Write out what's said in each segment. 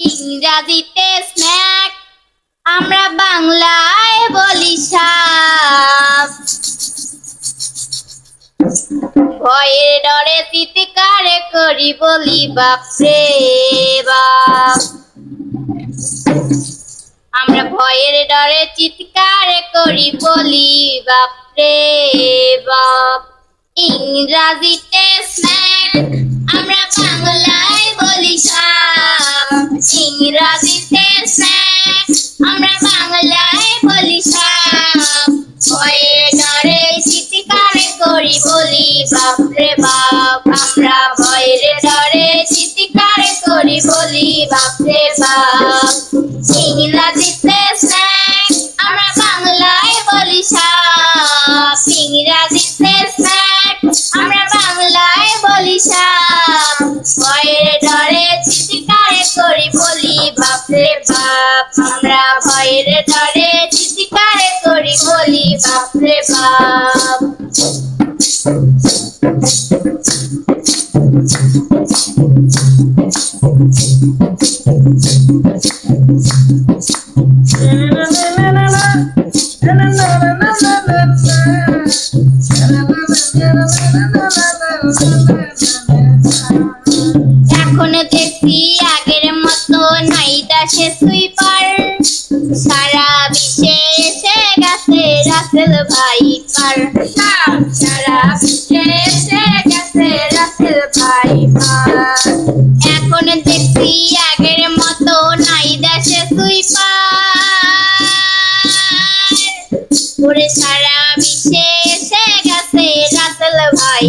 ইংরাজিতে স্ন্যাক, আমরা বাংলায় বলি সাপ। ভয়ের ডরে চিৎকারে করি বলি বাপরে বাপ। আমরা ভয়ের ডরে চিৎকারে করি বলি বাপরে বাপ। ইংরাজিতে স্ন্যাক, আমরা বলি ইংরাজিতে আমরা বাংলায় বলি ভয়ে ডরে চিৎকারে করি বলি, বাপরে বাপ, আমরা ভয়ের ডরে চিৎকারে করি বলি, বাপরে বাপ ইংরাজিতে আমরা বাংলায় বলি সাপ ইংরাজিতে আমরা বাংলায় বলি সাপ ভয়ের ডরে চিৎকারে করি বলি বাপরে বাপ আমরা ভয়ের ডরে চিৎকারে করি বলি বাপরে বাপ। এখন দেখি আগের মতো নাই দেশে তুই পারে সারা বিশ্বে এসে গেছে রাসেল ভাই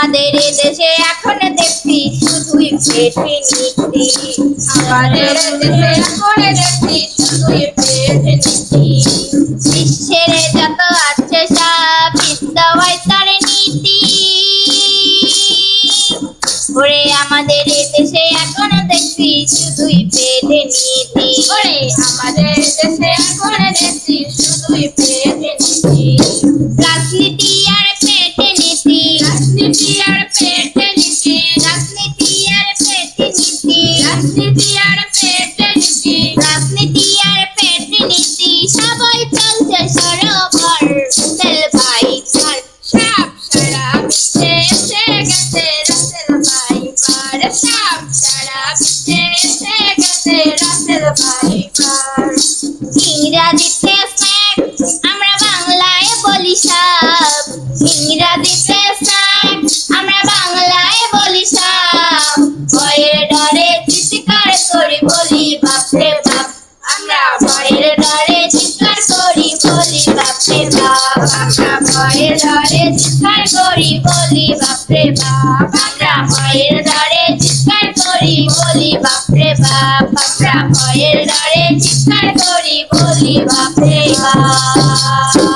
আমাদের দেশে এখন দেখছি শুধুই পেটে নীতি আমাদের দেশে এখন দেখছি শুধুই পেটে নীতি বিশ্বের যত আছে সব দেওয়াই তার নীতি। ওরে আমাদের দেশে এখন দেখছি শুধুই পেটে নীতি। ওরে আমাদের বাপরে বাপ আমরা ডরে চিৎকার করি বলি বাপরে বাপ আমরা ভয়ের ডরে কার করি বলি বাপরে বাপ আমরা ভয়ের ডরে কার করি বলি বাপরে বাপ